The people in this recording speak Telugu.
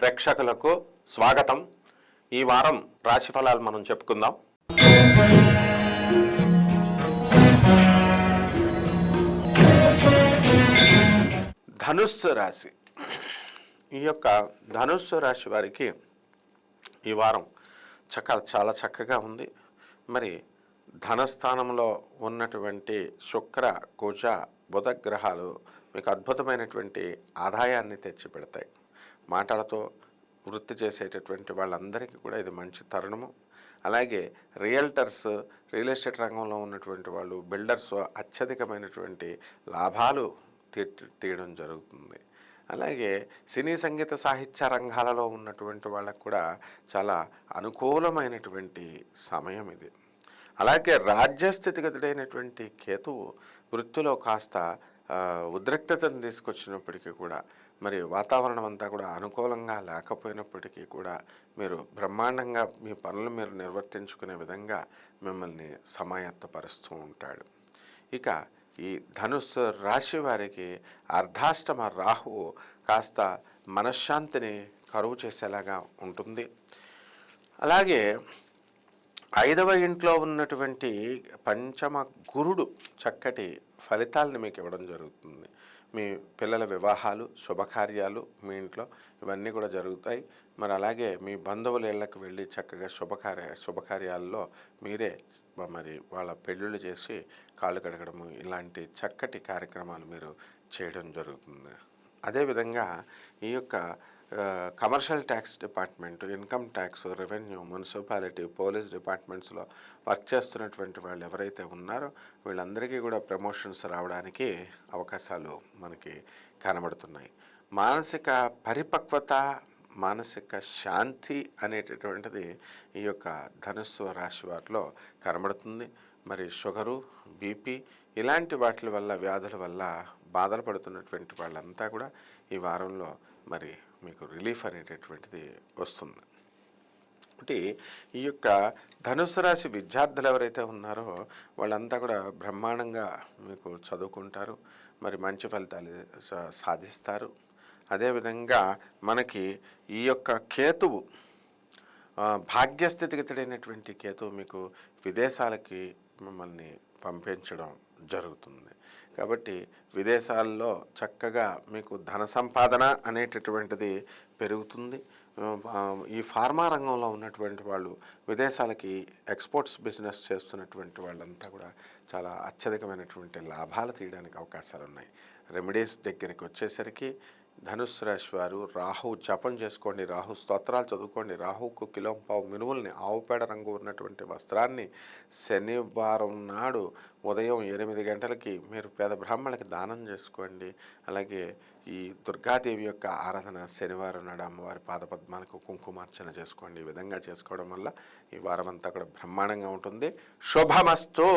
ప్రేక్షకులకు స్వాగతం. ఈ వారం రాశి ఫలాలు మనం చెప్పుకుందాం. ధనుస్సు రాశి. ఈ యొక్క ధనుస్సు రాశి వారికి ఈ వారం చక్క చాలా చక్కగా ఉంది. మరి ధనస్థానంలో ఉన్నటువంటి శుక్ర కుజ బుధ గ్రహాలు మీకు అద్భుతమైనటువంటి ఆదాయాన్ని తెచ్చిపెడతాయి. మాటలతో వృత్తి చేసేటటువంటి వాళ్ళందరికీ కూడా ఇది మంచి తరుణము. అలాగే రియల్టర్స్ రియల్ ఎస్టేట్ రంగంలో ఉన్నటువంటి వాళ్ళు బిల్డర్స్ అత్యధికమైనటువంటి లాభాలు తీ తీయడం జరుగుతుంది. అలాగే సినీ సంగీత సాహిత్య రంగాలలో ఉన్నటువంటి వాళ్ళకు కూడా చాలా అనుకూలమైనటువంటి సమయం ఇది. అలాగే రాజ్యస్థితిగతుడైనటువంటి కేతువు వృత్తిలో కాస్త ఉద్రిక్తతను తీసుకొచ్చినప్పటికీ కూడా మరి వాతావరణం అంతా కూడా అనుకూలంగా లేకపోయినప్పటికీ కూడా మీరు బ్రహ్మాండంగా మీ పనులు మీరు నిర్వర్తించుకునే విధంగా మిమ్మల్ని సమాయత్తపరుస్తూ ఉంటాడు. ఇక ఈ ధనుస్సు రాశి వారికి అర్ధాష్టమ రాహువు కాస్త మనశ్శాంతిని కరువు చేసేలాగా ఉంటుంది. అలాగే ఐదవ ఇంట్లో ఉన్నటువంటి పంచమ గురుడు చక్కటి ఫలితాలను మీకు ఇవ్వడం జరుగుతుంది. మీ పిల్లల వివాహాలు శుభకార్యాలు మీ ఇంట్లో ఇవన్నీ కూడా జరుగుతాయి. మరి అలాగే మీ బంధువుల ఇళ్ళకి వెళ్ళి చక్కగా శుభకార్య శుభకార్యాల్లో మీరే మరి వాళ్ళ పెళ్ళిళ్ళు చేసి కాళ్ళు కడగడము ఇలాంటి చక్కటి కార్యక్రమాలు మీరు చేయడం జరుగుతుంది. అదేవిధంగా ఈ యొక్క commercial tax department income tax revenue municipality police డిపార్ట్మెంట్స్లో work చేస్తున్నటువంటి వాళ్ళు ఎవరైతే ఉన్నారో వీళ్ళందరికీ కూడా ప్రమోషన్స్ రావడానికి అవకాశాలు మనకి కనబడుతున్నాయి. మానసిక పరిపక్వత మానసిక శాంతి అనేటటువంటిది ఈ యొక్క ధనుస్సు రాశి వారిలో కనబడుతుంది. మరి షుగరు బీపీ ఇలాంటి వాటి వల్ల వ్యాధుల వల్ల బాధలు పడుతున్నటువంటి వాళ్ళంతా కూడా ఈ వారంలో మరి మీకు రిలీఫ్ అనేటటువంటిది వస్తుంది. ఒకటి ఈ యొక్క ధనుసు రాశి విద్యార్థులు ఎవరైతే ఉన్నారో వాళ్ళంతా కూడా బ్రహ్మాండంగా మీకు చదువుకుంటారు. మరి మంచి ఫలితాలు సాధిస్తారు. అదేవిధంగా మనకి ఈ యొక్క కేతువు ఆ, భాగ్యస్థితిగతుడైనటువంటి కేతువు మీకు విదేశాలకి మిమ్మల్ని పంపించడం జరుగుతుంది. కాబట్టి విదేశాల్లో చక్కగా మీకు ధన సంపాదన అనేటటువంటిది పెరుగుతుంది. ఈ ఫార్మా రంగంలో ఉన్నటువంటి వాళ్ళు విదేశాలకి ఎక్స్పోర్ట్స్ బిజినెస్ చేస్తున్నటువంటి వాళ్ళంతా కూడా చాలా అత్యధికమైనటువంటి లాభాలు తీయడానికి అవకాశాలు ఉన్నాయి రెమెడీస్ దగ్గరికి వచ్చేసరికి ధనుసు రాశి వారు రాహు జపం చేసుకోండి రాహు స్తోత్రాలు చదువుకోండి రాహుకు కిలో పావు మినువుల్ని ఆవుపేడ రంగు ఉన్నటువంటి వస్త్రాన్ని శనివారం నాడు ఉదయం ఎనిమిది గంటలకి మీరు పేద బ్రాహ్మణులకి దానం చేసుకోండి. అలాగే ఈ దుర్గాదేవి యొక్క ఆరాధన శనివారం నాడు అమ్మవారి పాదపద్మాలకు కుంకుమార్చన చేసుకోండి. ఈ విధంగా చేసుకోవడం వల్ల ఈ వారం అంతా కూడా బ్రహ్మాండంగా ఉంటుంది. శుభమస్తు.